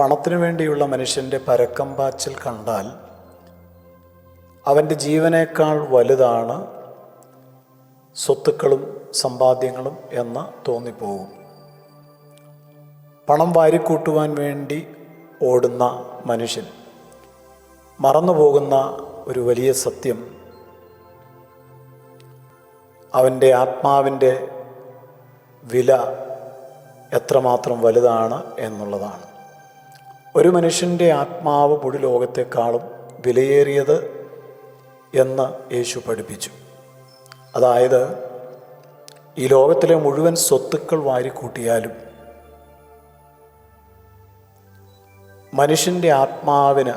പണത്തിനു വേണ്ടിയുള്ള മനുഷ്യന്റെ പരക്കം പാച്ചിൽ കണ്ടാൽ അവന്റെ ജീവനേക്കാൾ വലുതാണ് സ്വത്തുക്കളും സമ്പാദ്യങ്ങളും എന്ന് തോന്നിപ്പോകും പണം വാരിക്കൂട്ടുവാൻ വേണ്ടി ഓടുന്ന മനുഷ്യൻ മറന്നുപോകുന്ന ഒരു വലിയ സത്യം അവന്റെ ആത്മാവിന്റെ വില എത്രമാത്രം വലുതാണ് എന്നുള്ളതാണ്. ഒരു മനുഷ്യന്റെ ആത്മാവ് മുഴു ലോകത്തെക്കാളും വിലയേറിയത് എന്ന് യേശു പഠിപ്പിച്ചു. അതായത് ഈ ലോകത്തിലെ മുഴുവൻ സ്വത്തുക്കൾ വാരിക്കൂട്ടിയാലും മനുഷ്യന്റെ ആത്മാവിന്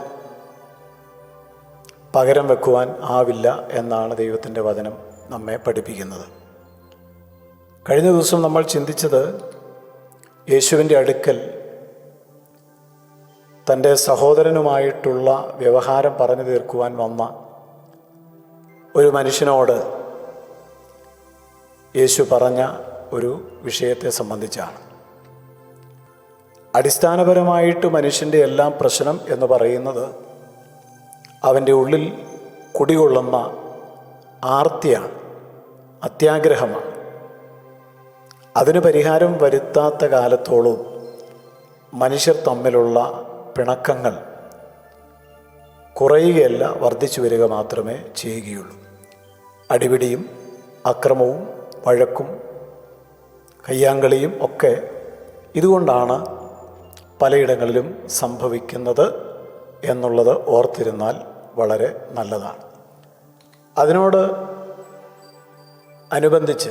പകരം വെക്കുവാൻ ആവില്ല എന്നാണ് ദൈവത്തിന്റെ വചനം നമ്മെ പഠിപ്പിക്കുന്നത്. കഴിഞ്ഞ ദിവസം നമ്മൾ ചിന്തിച്ചത് യേശുവിന്റെ അടുക്കൽ തന്റെ സഹോദരനുമായിട്ടുള്ള വ്യവഹാരം പറഞ്ഞു തീർക്കുവാൻ വന്ന ഒരു മനുഷ്യനോട് യേശു പറഞ്ഞ ഒരു വിഷയത്തെ സംബന്ധിച്ചാണ്. അടിസ്ഥാനപരമായിട്ട് മനുഷ്യന്റെ എല്ലാം പ്രശ്നം എന്ന് പറയുന്നത് അവന്റെ ഉള്ളിൽ കുടികൊള്ളുന്ന ആർത്തിയാണ് അത്യാഗ്രഹമാണ്. അതിന് പരിഹാരം വരുത്താത്ത കാലത്തോളം മനുഷ്യർ തമ്മിലുള്ള പിണക്കങ്ങൾ കുറയുകയല്ല വർദ്ധിച്ചു വരിക മാത്രമേ ചെയ്യുകയുള്ളൂ. അടിപിടിയും അക്രമവും വഴക്കും കയ്യാങ്കളിയും ഒക്കെ ഇതുകൊണ്ടാണ് പലയിടങ്ങളിലും സംഭവിക്കുന്നത് എന്നുള്ളത് ഓർത്തിരുന്നാൽ വളരെ നല്ലതാണ്. അതിനോട് അനുബന്ധിച്ച്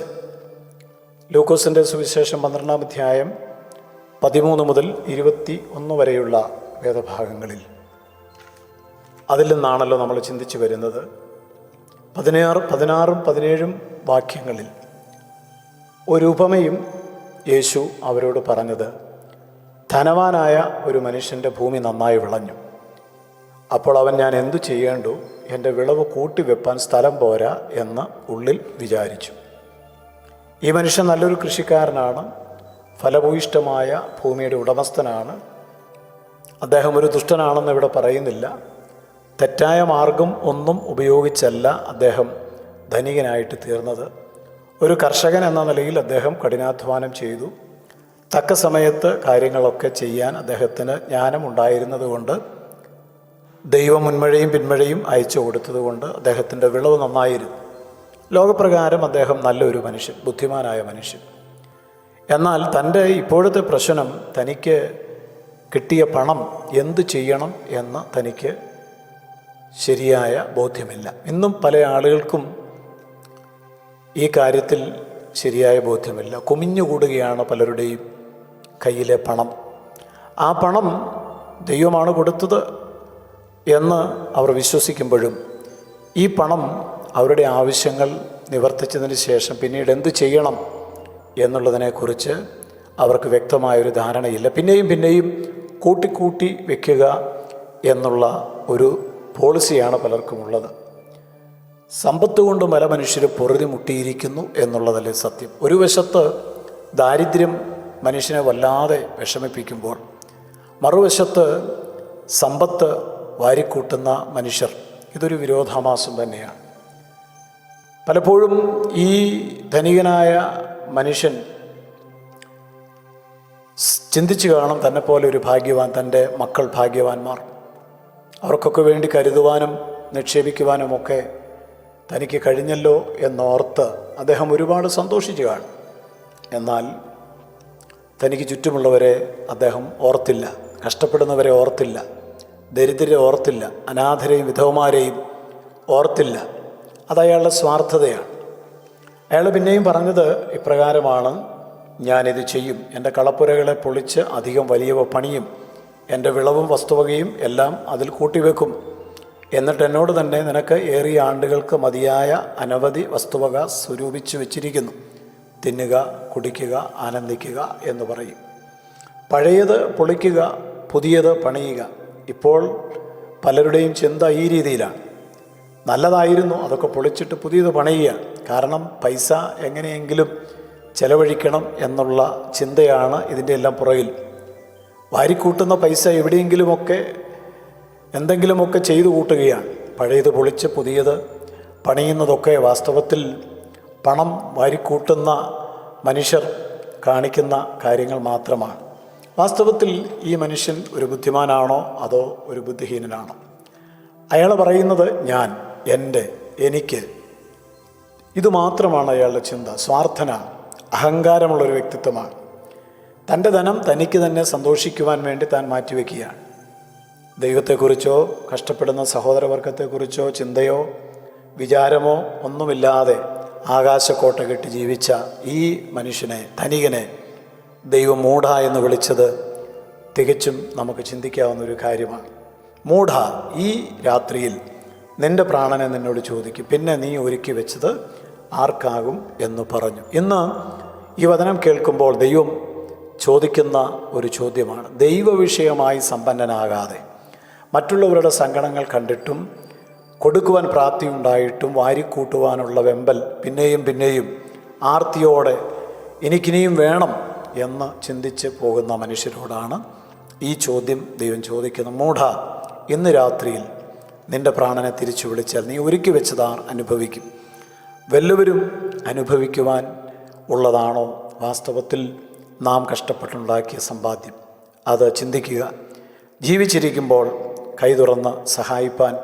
ലൂക്കോസിന്റെ സുവിശേഷം പന്ത്രണ്ടാം അധ്യായം പതിമൂന്ന് മുതൽ ഇരുപത്തി ഒന്ന് വരെയുള്ള വേദഭാഗങ്ങളിൽ. അതിൽ നിന്നാണല്ലോ നമ്മൾ ചിന്തിച്ചു വരുന്നത്. പതിനാറ് പതിനാറും പതിനേഴും വാക്യങ്ങളിൽ ഒരു ഉപമയും യേശു അവരോട് പറഞ്ഞത് ധനവാനായ ഒരു മനുഷ്യന്റെ ഭൂമി നന്നായി വിളഞ്ഞു. അപ്പോൾ അവൻ ഞാൻ എന്തു ചെയ്യേണ്ടു? എന്റെ വിളവ് കൂട്ടിവെപ്പാൻ സ്ഥലം പോരാ എന്ന് ഉള്ളിൽ വിചാരിച്ചു. ഈ മനുഷ്യൻ നല്ലൊരു കൃഷിക്കാരനാണ് ഫലഭൂയിഷ്ടമായ ഭൂമിയുടെ ഉടമസ്ഥനാണ് അദ്ദേഹം ഒരു ദുഷ്ടനാണെന്ന് ഇവിടെ പറയുന്നില്ല. തെറ്റായ മാർഗം ഒന്നും ഉപയോഗിച്ചല്ല അദ്ദേഹം ധനികനായിട്ട് തീർന്നത്. ഒരു കർഷകൻ എന്ന നിലയിൽ അദ്ദേഹം കഠിനാധ്വാനം ചെയ്തു. തക്ക സമയത്ത് കാര്യങ്ങളൊക്കെ ചെയ്യാൻ അദ്ദേഹത്തിന് ജ്ഞാനമുണ്ടായിരുന്നത് കൊണ്ട് ദൈവം മുൻമഴയും പിന്മഴയും അയച്ചു കൊടുത്തതുകൊണ്ട് അദ്ദേഹത്തിന്റെ വിളവ് നന്നായിരുന്നു. ലോകപ്രകാരം അദ്ദേഹം നല്ലൊരു മനുഷ്യൻ ബുദ്ധിമാനായ മനുഷ്യൻ. എന്നാൽ തന്റെ ഇപ്പോഴത്തെ പ്രശ്നം തനിക്ക് കിട്ടിയ പണം എന്ത് ചെയ്യണം എന്ന് തനിക്ക് ശരിയായ ബോധ്യമില്ല. ഇന്നും പല ആളുകൾക്കും ഈ കാര്യത്തിൽ ശരിയായ ബോധ്യമില്ല. കുമിഞ്ഞുകൂടുകയാണ് പലരുടെയും കയ്യിലെ പണം. ആ പണം ദൈവമാണ് കൊടുത്തത് എന്ന് അവർ വിശ്വസിക്കുമ്പോഴും ഈ പണം അവരുടെ ആവശ്യങ്ങൾ നിവർത്തിച്ചതിന് ശേഷം പിന്നീട് എന്ത് ചെയ്യണം എന്നുള്ളതിനെക്കുറിച്ച് അവർക്ക് വ്യക്തമായൊരു ധാരണയില്ല. പിന്നെയും പിന്നെയും കൂട്ടിക്കൂട്ടി വയ്ക്കുക എന്നുള്ള ഒരു പോളിസിയാണ് പലർക്കുമുള്ളത്. സമ്പത്ത് കൊണ്ട് പല മനുഷ്യർ പൊറുതി മുട്ടിയിരിക്കുന്നു എന്നുള്ളതല്ലേ സത്യം. ഒരു വശത്ത് ദാരിദ്ര്യം മനുഷ്യനെ വല്ലാതെ വിഷമിപ്പിക്കുമ്പോൾ മറുവശത്ത് സമ്പത്ത് വാരിക്കൂട്ടുന്ന മനുഷ്യർ ഇതൊരു വിരോധാഭാസം തന്നെയാണ്. പലപ്പോഴും ഈ ധനികനായ മനുഷ്യൻ ചിന്തിച്ചു കാണും തന്നെ പോലെ ഒരു ഭാഗ്യവാൻ തന്റെ മക്കൾ ഭാഗ്യവാന്മാർ. അവർക്കൊക്കെ വേണ്ടി കരുതുവാനും നിക്ഷേപിക്കുവാനും ഒക്കെ തനിക്ക് കഴിഞ്ഞല്ലോ എന്നോർത്ത് അദ്ദേഹം ഒരുപാട് സന്തോഷിച്ചു കാണും. എന്നാൽ തനിക്ക് ചുറ്റുമുള്ളവരെ അദ്ദേഹം ഓർത്തില്ല കഷ്ടപ്പെടുന്നവരെ ഓർത്തില്ല ദരിദ്രരെ ഓർത്തില്ല അനാഥരെയും വിധവമാരെയും ഓർത്തില്ല. അത് അയാളുടെ സ്വാർത്ഥതയാണ്. അയാൾ പിന്നെയും പറഞ്ഞത് ഇപ്രകാരമാണ് ഞാനിത് ചെയ്യും. എന്റെ കളപ്പുരകളെ പൊളിച്ച് അധികം വലിയവ പണിയും എന്റെ വിളവും വസ്തുവകയും എല്ലാം അതിൽ കൂട്ടിവെക്കും. എന്നിട്ട് എന്നോട് തന്നെ നിനക്ക് ഏറിയ ആണ്ടുകൾക്ക് മതിയായ അനവധി വസ്തുവക സ്വരൂപിച്ചു വെച്ചിരിക്കുന്നു. തിന്നുക കുടിക്കുക ആനന്ദിക്കുക എന്ന് പറയും. പഴയത് പൊളിക്കുക പുതിയത് പണിയുക. ഇപ്പോൾ പലരുടെയും ചിന്ത ഈ രീതിയിലാണ്. നല്ലതായിരുന്നു അതൊക്കെ പൊളിച്ചിട്ട് പുതിയത് പണിയുക. കാരണം പൈസ എങ്ങനെയെങ്കിലും ചെലവഴിക്കണം എന്നുള്ള ചിന്തയാണ് ഇതിന്റെ എല്ലാം പുറകിൽ. വാരിക്കൂട്ടുന്ന പൈസ എവിടെയെങ്കിലുമൊക്കെ എന്തെങ്കിലുമൊക്കെ ചെയ്തു കൂട്ടുകയാണ്. പഴയത് പൊളിച്ച് പുതിയത് പണിയുന്നതൊക്കെ വാസ്തവത്തിൽ പണം വാരിക്കൂട്ടുന്ന മനുഷ്യർ കാണിക്കുന്ന കാര്യങ്ങൾ മാത്രമാണ്. വാസ്തവത്തിൽ ഈ മനുഷ്യൻ ഒരു ബുദ്ധിമാനാണോ? അതോ ഒരു ബുദ്ധിഹീനനാണോ? അയാൾ പറയുന്നത് ഞാൻ എന്റെ എനിക്ക്. ഇത് മാത്രമാണ് അയാളുടെ ചിന്ത. സ്വാർത്ഥനാണ്. അഹങ്കാരമുള്ളൊരു വ്യക്തിത്വമാണ്. തന്റെ ധനം തനിക്ക് തന്നെ സന്തോഷിക്കുവാൻ വേണ്ടി താൻ മാറ്റിവെക്കുകയാണ്. ദൈവത്തെക്കുറിച്ചോ കഷ്ടപ്പെടുന്ന സഹോദരവർഗത്തെക്കുറിച്ചോ ചിന്തയോ വിചാരമോ ഒന്നുമില്ലാതെ ആകാശക്കോട്ട കെട്ടി ജീവിച്ച ഈ മനുഷ്യനെ ധനികനെ ദൈവം മൂഢ എന്ന് വിളിച്ചത് തികച്ചും നമുക്ക് ചിന്തിക്കാവുന്ന ഒരു കാര്യമാണ്. മൂഢ ഈ രാത്രിയിൽ നിന്റെ പ്രാണനെ നിന്നോട് ചോദിക്കും. പിന്നെ നീ ഒരുക്കി വെച്ചത് ആർക്കാകും എന്ന് പറഞ്ഞു. ഇന്ന് ഈ വചനം കേൾക്കുമ്പോൾ ദൈവം ചോദിക്കുന്ന ഒരു ചോദ്യമാണ്. ദൈവ വിഷയമായി സമ്പന്നനാകാതെ മറ്റുള്ളവരുടെ സങ്കടങ്ങൾ കണ്ടിട്ടും കൊടുക്കുവാൻ പ്രാപ്തിയുണ്ടായിട്ടും വാരിക്കൂട്ടുവാനുള്ള വെമ്പൽ പിന്നെയും പിന്നെയും ആർത്തിയോടെ എനിക്കിനിയും വേണം എന്ന് ചിന്തിച്ച് പോകുന്ന മനുഷ്യരോടാണ് ഈ ചോദ്യം ദൈവം ചോദിക്കുന്നത് മൂഢ ഇന്ന് രാത്രിയിൽ നിന്റെ പ്രാണനെ തിരിച്ചു വിളിച്ചാൽ നീ ഒരുക്കി വെച്ചതാർ അനുഭവിക്കും. വല്ലവരും അനുഭവിക്കുവാൻ ഉള്ളതാണോ? വാസ്തവത്തിൽ നാം കഷ്ടപ്പെട്ടുണ്ടാക്കിയ സമ്പാദ്യം. അത് ചിന്തിക്കുക. ജീവിച്ചിരിക്കുമ്പോൾ കൈ തുറന്ന് സഹായിപ്പാൻ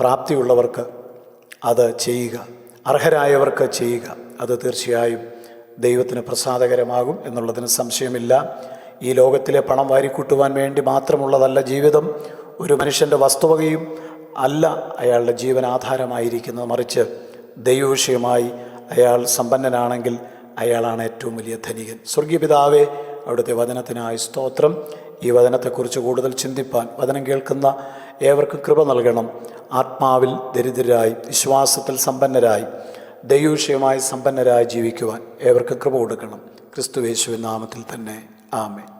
പ്രാപ്തിയുള്ളവർക്ക് അത് ചെയ്യുക. അർഹരായവർക്ക് ചെയ്യുക. അത് തീർച്ചയായും ദൈവത്തിന് പ്രസാദകരമാകും എന്നുള്ളതിന് സംശയമില്ല. ഈ ലോകത്തിലെ പണം വാരിക്കൂട്ടുവാൻ വേണ്ടി മാത്രമുള്ളതല്ല ജീവിതം. ഒരു മനുഷ്യന്റെ വസ്തുവകയും അല്ല അയാളുടെ ജീവനാധാരമായിരിക്കുന്നത്. മറിച്ച് ദൈവവിഷയമായി അയാൾ സമ്പന്നനാണെങ്കിൽ അയാളാണ് ഏറ്റവും വലിയ ധനികൻ. സ്വർഗീയ പിതാവേ അവിടുത്തെ വചനത്തിനായി സ്തോത്രം. ഈ വചനത്തെക്കുറിച്ച് കൂടുതൽ ചിന്തിപ്പാൻ വചനം കേൾക്കുന്ന ഏവർക്കും കൃപ നൽകണം. ആത്മാവിൽ ദരിദ്രരായി വിശ്വാസത്തിൽ സമ്പന്നരായി ദൈവവിഷയമായി സമ്പന്നരായി ജീവിക്കുവാൻ ഏവർക്കും കൃപ കൊടുക്കണം. ക്രിസ്തു യേശുവിൻ നാമത്തിൽ തന്നെ. ആമേ